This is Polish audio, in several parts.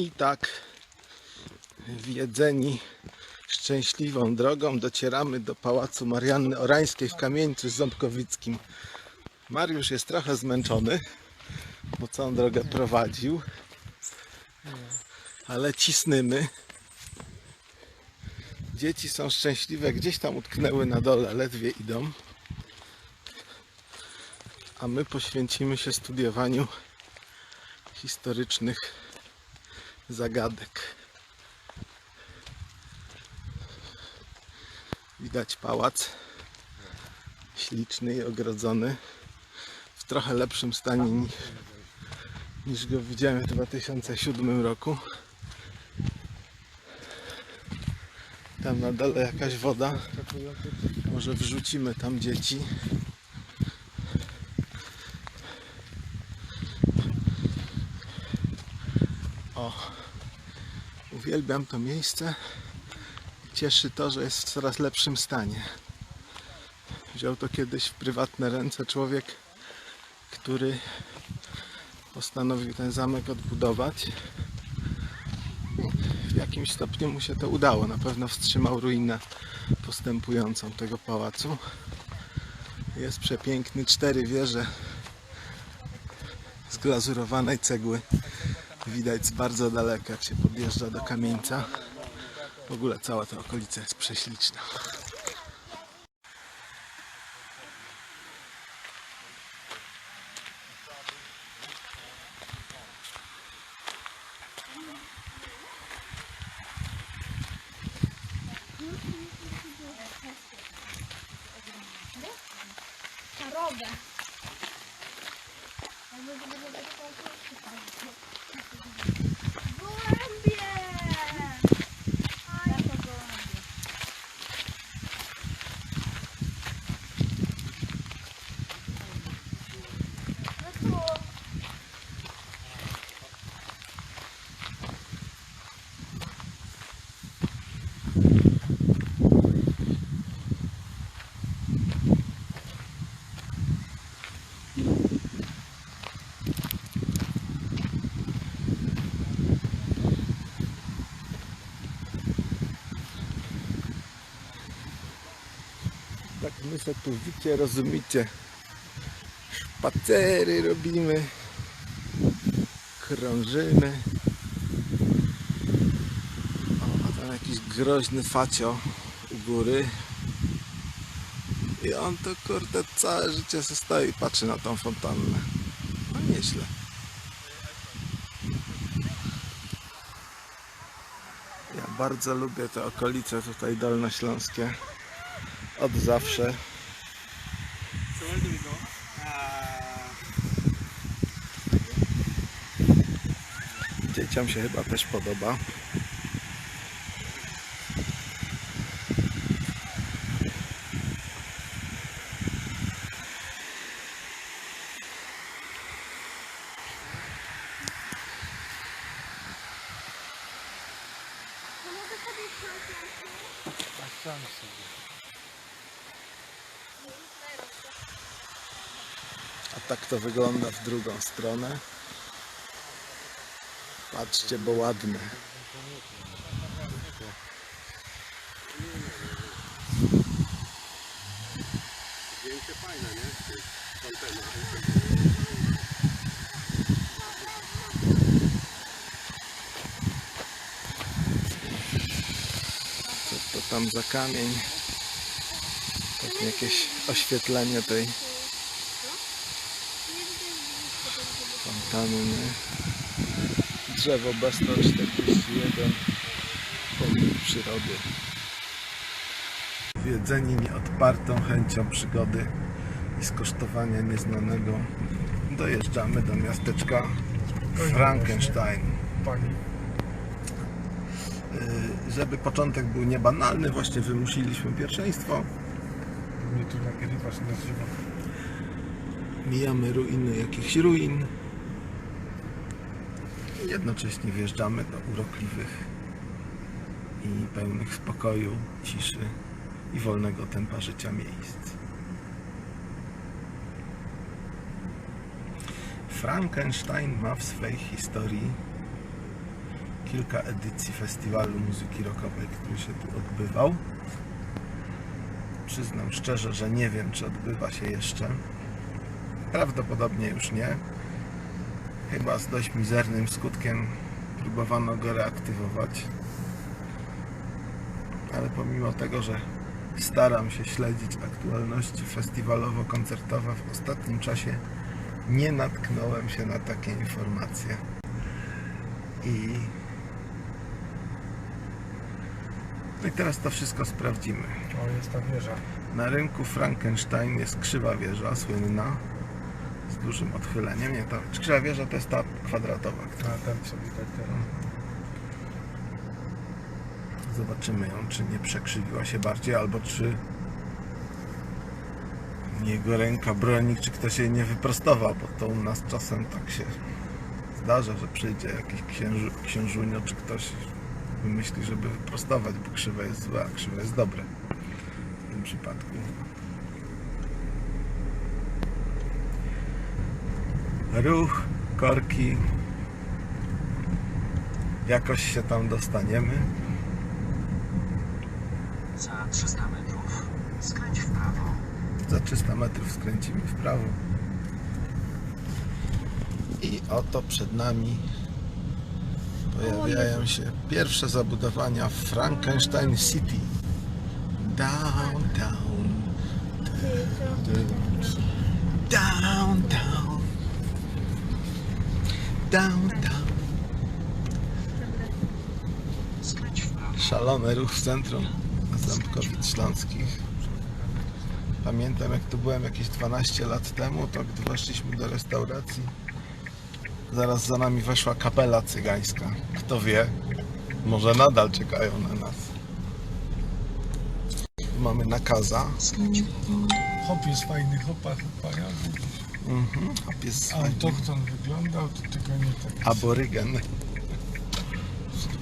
I tak wiedzeni szczęśliwą drogą docieramy do Pałacu Marianny Orańskiej w Kamieńcu Ząbkowickim. Mariusz jest trochę zmęczony, bo całą drogę prowadził, ale cisnymy. Dzieci są szczęśliwe, gdzieś tam utknęły na dole, ledwie idą. A my poświęcimy się studiowaniu historycznych zagadek. Widać pałac śliczny i ogrodzony w trochę lepszym stanie niż, niż go widziałem w 2007 roku. Tam na dole jakaś woda. Może wrzucimy tam dzieci. Uwielbiam to miejsce. Cieszy to, że jest w coraz lepszym stanie. Wziął to kiedyś w prywatne ręce człowiek, który postanowił ten zamek odbudować. W jakimś stopniu mu się to udało. Na pewno wstrzymał ruinę postępującą tego pałacu. Jest przepiękny, cztery wieże z glazurowanej cegły. Widać z bardzo daleka, jak się podjeżdża do kamieńca. W ogóle cała ta okolica jest prześliczna. Gołębie! Tak my se tu wicie, rozumicie. Spacery robimy. Krążymy. O, a tam jakiś groźny facio u góry. I on to kurde całe życie se stoi i patrzy na tą fontannę. No nieźle. Ja bardzo lubię te okolice tutaj dolnośląskie. Od zawsze. Dzieciom się chyba też podoba. To wygląda w drugą stronę. Patrzcie, bo ładne. Co to tam za kamień? Pewnie jakieś oświetlenie tej fontanny. Drzewo B141 pomnik przyrody. Wiedzeni nieodpartą chęcią przygody i skosztowania nieznanego dojeżdżamy do miasteczka Frankenstein. Pani. Y, żeby początek był niebanalny, właśnie wymusiliśmy pierwszeństwo. Mnie tu nagrywasz na żywo. Mijamy ruiny jakichś ruin. I jednocześnie wjeżdżamy do urokliwych i pełnych spokoju, ciszy i wolnego tempa życia miejsc. Frankenstein ma w swej historii kilka edycji festiwalu muzyki rockowej, który się tu odbywał. Przyznam szczerze, że nie wiem, czy odbywa się jeszcze. Prawdopodobnie już nie. Chyba z dość mizernym skutkiem próbowano go reaktywować. Ale pomimo tego, że staram się śledzić aktualności festiwalowo-koncertowe, w ostatnim czasie nie natknąłem się na takie informacje. I no i teraz to wszystko sprawdzimy. O, jest ta wieża. Na rynku Frankenstein jest krzywa wieża, słynna, dużym odchyleniem. Nie, ta krzywa wieża to jest ta kwadratowa. A tam tak teraz. Zobaczymy ją, czy nie przekrzywiła się bardziej, albo czy jego ręka broni, czy ktoś jej nie wyprostował, bo to u nas czasem tak się zdarza, że przyjdzie jakiś księżu, księżunio, czy ktoś wymyśli, żeby wyprostować, bo krzywe jest złe, a krzywe jest dobre w tym przypadku. Ruch, korki. Jakoś się tam dostaniemy. Za 300 metrów skręć w prawo. Za 300 metrów skręcimy w prawo. I oto przed nami pojawiają się pierwsze zabudowania w Frankenstein City. Downtown. Downtown. Downtown. Szalony ruch w centrum Ząbkowic Śląskich. Pamiętam jak tu byłem jakieś 12 lat temu, to gdy weszliśmy do restauracji, zaraz za nami weszła kapela cygańska. Kto wie, może nadal czekają na nas. Tu mamy nakaza. Hop jest fajny, hopa, hopa. Ja Mhm. a pies Autochton wyglądał, to tylko nie tak. aborygen.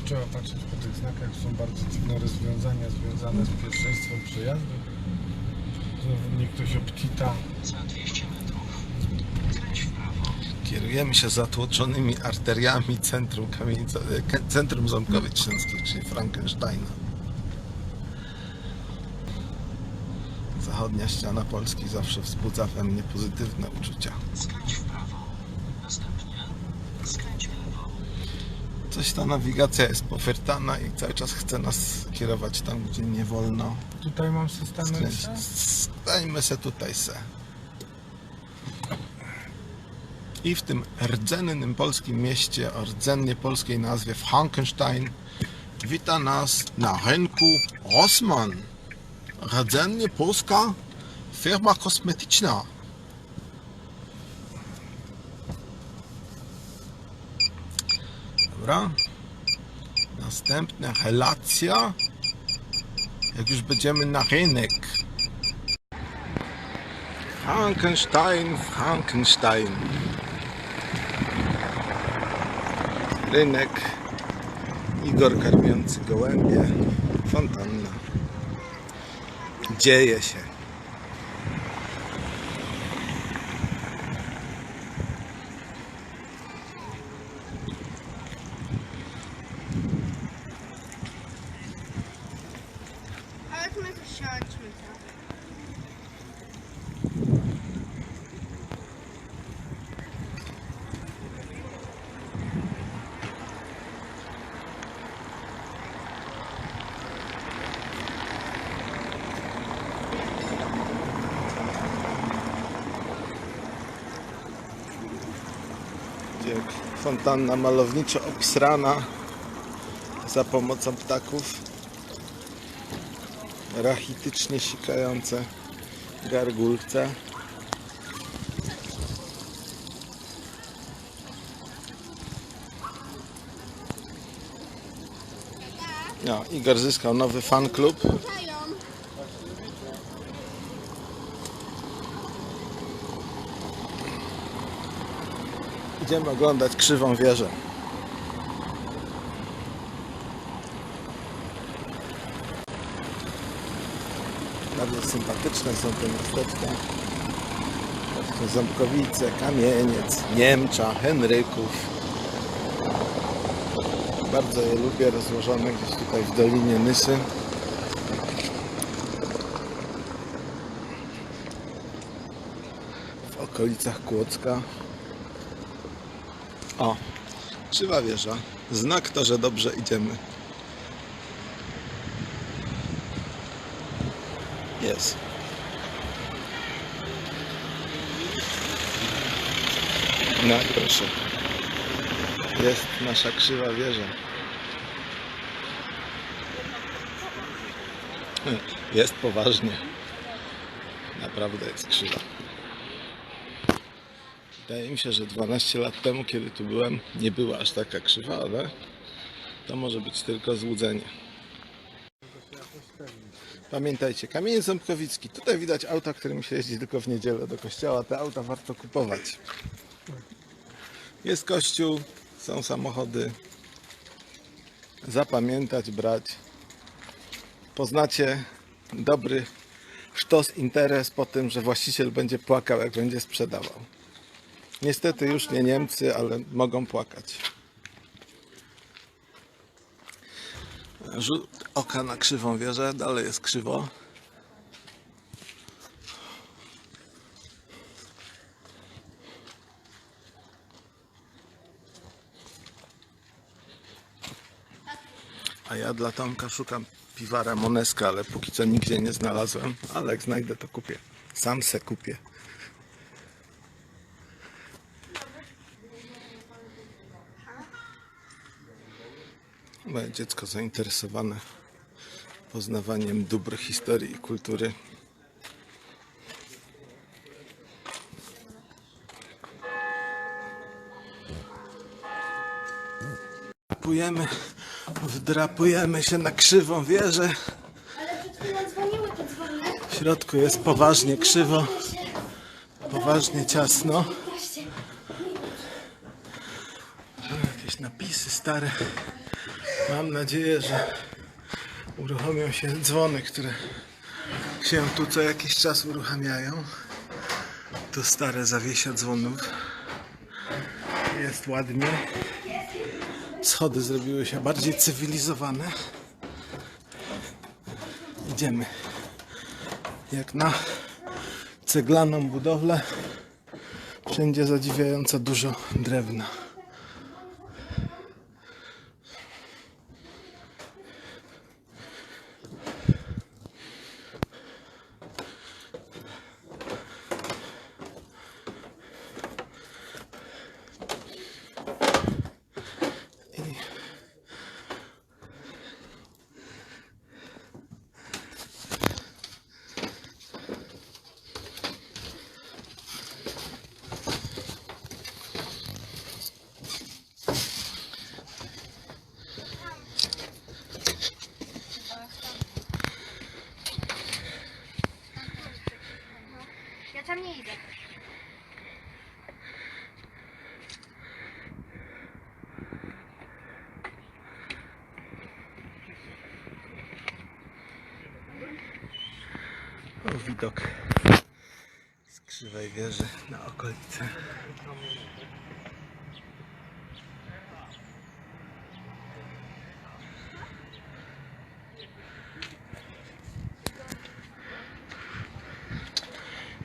Trzeba patrzeć po tych znakach, są bardzo dziwne rozwiązania związane z pierwszeństwem przejazdu. Znowu mnie ktoś obcita. Za 200 metrów skręć w prawo. Kierujemy się zatłoczonymi arteriami centrum, kamienic- ke- centrum Ząbkowic Śląskich, czyli Frankensteina. Zachodnia ściana Polski zawsze wzbudza we mnie pozytywne uczucia. Skręć w prawo. Następnie skręć w lewo. Coś ta nawigacja jest pofyrtana i cały czas chce nas kierować tam, gdzie nie wolno Tutaj mam stanąć. skręcić. Stańmy se tutaj se. I w tym rdzennym polskim mieście o rdzennie polskiej nazwie Frankenstein wita nas na rynku Rossmann. Rdzennie polska firma kosmetyczna. Dobra. Następna relacja. Jak już będziemy na rynek. Frankenstein, Frankenstein. Rynek. Igor karmiący gołębie. Fontanna. Dzieje się. Ale Gdzie fontanna malowniczo obsrana za pomocą ptaków rachitycznie sikające gargulce. No, Igor zyskał nowy fan klub. Idziemy oglądać krzywą wieżę. Bardzo sympatyczne są te miasteczka. Ząbkowice, Kamieniec, Niemcza, Henryków. Bardzo je lubię, rozłożone gdzieś tutaj w Dolinie Nysy. W okolicach Kłodzka. O, krzywa wieża. Znak to, że dobrze idziemy. Jest. No proszę. Jest nasza krzywa wieża. Jest poważnie. Naprawdę jest krzywa. Wydaje mi się, że 12 lat temu, kiedy tu byłem, nie była aż taka krzywa, ale to może być tylko złudzenie. Pamiętajcie, kamień Ząbkowicki. Tutaj widać auta, którymi się jeździ tylko w niedzielę do kościoła. Te auta warto kupować. Jest kościół, są samochody. Zapamiętać, brać. Poznacie dobry sztos interes po tym, że właściciel będzie płakał, jak będzie sprzedawał. Niestety już nie Niemcy, ale mogą płakać. Rzut oka na krzywą wieżę, dalej jest krzywo. A ja dla Tomka szukam piwara Moneska, ale póki co nigdzie nie znalazłem. Ale jak znajdę, to kupię. Sam se kupię. Moje dziecko zainteresowane poznawaniem dóbr historii i kultury. Wdrapujemy, wdrapujemy się na krzywą wieżę. W środku jest poważnie krzywo, poważnie ciasno. Jakieś napisy stare. Mam nadzieję, że uruchomią się dzwony, które się tu co jakiś czas uruchamiają. Tu stare zawiesia dzwonów. Jest ładnie. Schody zrobiły się bardziej cywilizowane. Idziemy. Jak na ceglaną budowlę. Wszędzie zadziwiająco dużo drewna. Ja tam nie idę. O, widok z krzywej wieży na okolice.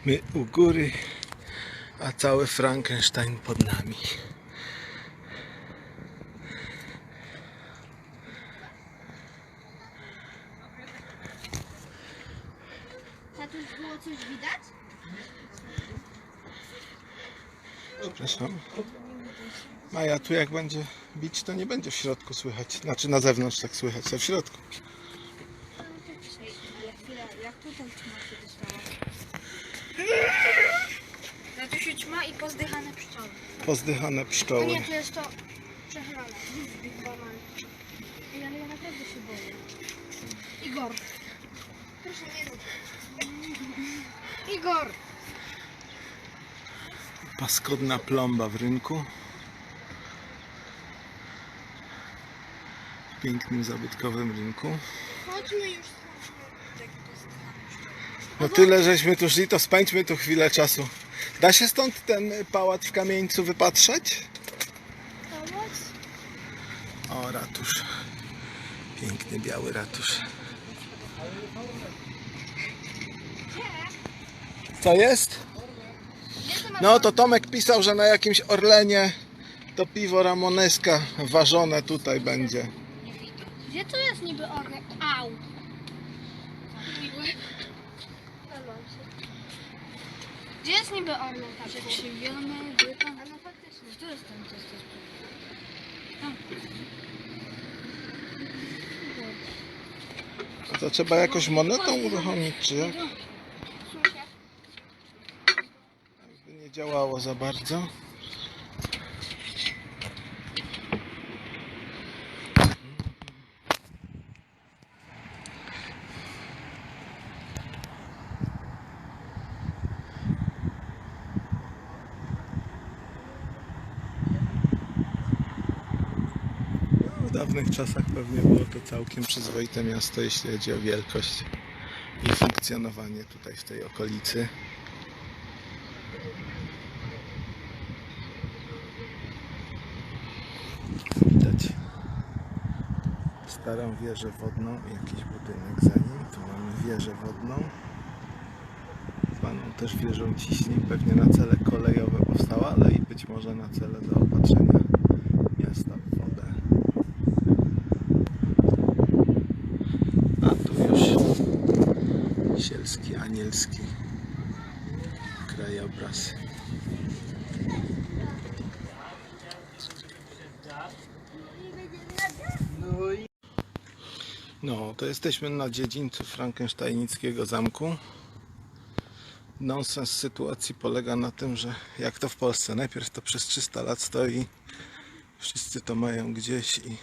My u góry, a cały Frankenstein pod nami. Tatuś, było coś widać? Przepraszam. Maja, tu jak będzie bić, to nie będzie w środku słychać. Znaczy na zewnątrz tak słychać, a w środku. Jak tutaj ćma się dostała? Tatusiu ćma i pozdychane pszczoły. Pozdychane pszczoły. nie, to jest to przechylone. Ale ja naprawdę się boję. Igor. Proszę nie. Igor. Paskudna plomba w rynku. Pięknym, zabytkowym rynku. Chodźmy już. No tyle, żeśmy tu szli, to spędźmy tu chwilę czasu. Da się stąd ten pałac w kamieńcu wypatrzeć? Pałac? O, ratusz. Piękny biały ratusz. Co jest? No to Tomek pisał, że na jakimś Orlenie to piwo Ramoneska ważone tutaj będzie. Gdzie jest niby orle? Au! Gdzie jest niby orle? Przekrzywione, byka. A no faktycznie. Tu jest ten, to jest to. A to trzeba jakoś monetą uruchomić, czy jak? Jakby nie działało za bardzo. W dawnych czasach pewnie było to całkiem przyzwoite miasto, jeśli chodzi o wielkość i funkcjonowanie tutaj w tej okolicy. Widać starą wieżę wodną i jakiś budynek za nim. Tu mamy wieżę wodną. Zwaną też wieżą ciśnień. Pewnie na cele kolejowe powstała, ale i być może na cele zaopatrzenia miasta w wodę. A tu już anielski krajobraz. No, to jesteśmy na dziedzińcu frankensteinickiego zamku. Nonsens sytuacji polega na tym, że jak to w Polsce, najpierw to przez 300 lat stoi, wszyscy to mają gdzieś i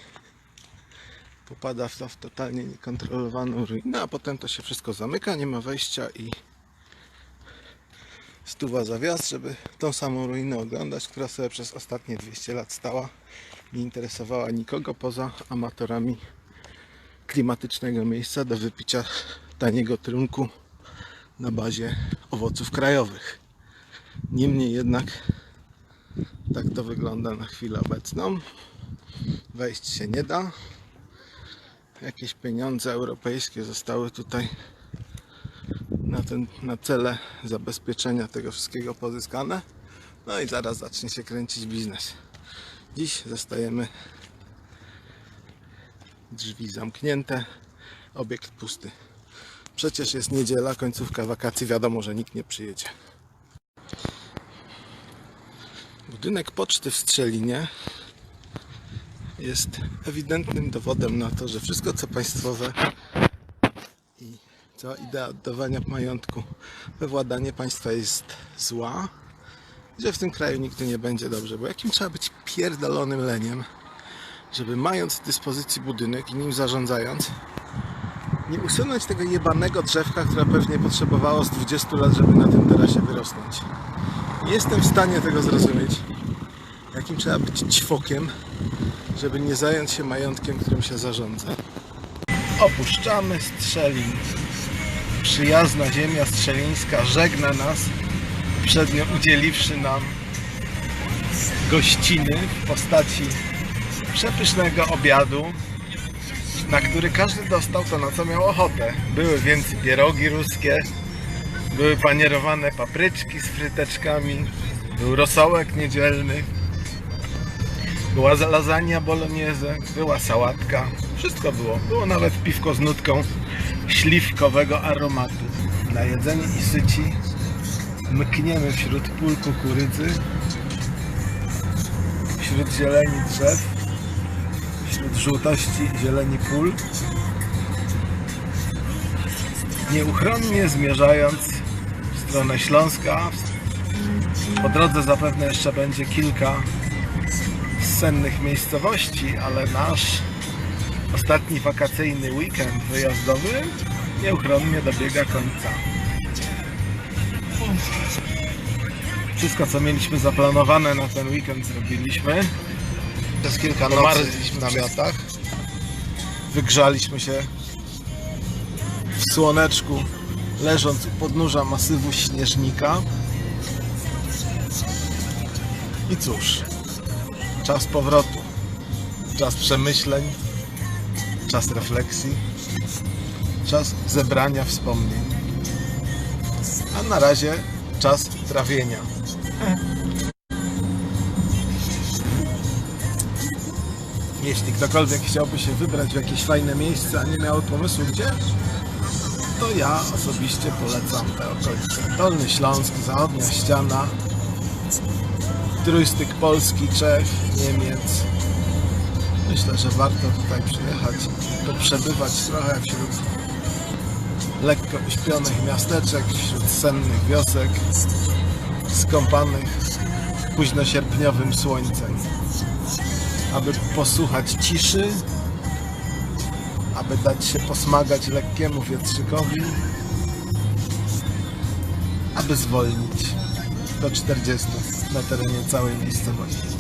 popada w to w totalnie niekontrolowaną ruinę, a potem to się wszystko zamyka, nie ma wejścia i stuwa za wjazd, żeby tą samą ruinę oglądać, która sobie przez ostatnie 200 lat stała. Nie interesowała nikogo poza amatorami klimatycznego miejsca do wypicia taniego trunku na bazie owoców krajowych. Niemniej jednak tak to wygląda na chwilę obecną. Wejść się nie da. Jakieś pieniądze europejskie zostały tutaj na, ten, na cele zabezpieczenia tego wszystkiego pozyskane. No i zaraz zacznie się kręcić biznes. Dziś zostajemy drzwi zamknięte, obiekt pusty. Przecież jest niedziela, końcówka wakacji, wiadomo, że nikt nie przyjedzie. Budynek poczty w Strzelinie jest ewidentnym dowodem na to, że wszystko co państwowe i cała idea oddawania majątku we władanie państwa jest zła, że w tym kraju nigdy nie będzie dobrze, bo jakim trzeba być pierdolonym leniem, żeby mając w dyspozycji budynek i nim zarządzając, nie usunąć tego jebanego drzewka, które pewnie potrzebowało z 20 lat, żeby na tym terasie wyrosnąć. Jestem w stanie tego zrozumieć. Jakim trzeba być ćwokiem, żeby nie zająć się majątkiem, którym się zarządza. Opuszczamy Strzelin. Przyjazna ziemia strzelińska żegna nas, uprzednio udzieliwszy nam gościny w postaci przepysznego obiadu, na który każdy dostał to, na co miał ochotę. Były więc pierogi ruskie, były panierowane papryczki z fryteczkami, był rosołek niedzielny, była lasagna bolognese, była sałatka, wszystko było. Było nawet piwko z nutką śliwkowego aromatu. Najedzeni i syci mkniemy wśród pól kukurydzy, wśród zieleni drzew, wśród żółtości zieleni pól, nieuchronnie zmierzając w stronę Śląska. Po drodze zapewne jeszcze będzie kilka sennych miejscowości, ale nasz ostatni wakacyjny weekend wyjazdowy nieuchronnie dobiega końca. Wszystko, co mieliśmy zaplanowane na ten weekend, zrobiliśmy. Przez kilka nocy w namiotach. Wygrzaliśmy się w słoneczku, leżąc u podnóża masywu śnieżnika. I cóż, czas powrotu. czas przemyśleń, czas refleksji, czas zebrania wspomnień. A na razie czas trawienia. Jeśli ktokolwiek chciałby się wybrać w jakieś fajne miejsce, a nie miał pomysłu gdzie, to ja osobiście polecam te okolice. Dolny Śląsk, zachodnia ściana, trójstyk Polski, Czech, Niemiec. Myślę, że warto tutaj przyjechać, poprzebywać trochę wśród lekko uśpionych miasteczek, wśród sennych wiosek, skąpanych późnosierpniowym słońcem, aby posłuchać ciszy, aby dać się posmagać lekkiemu wietrzykowi, aby zwolnić do 40 na terenie całej miejscowości.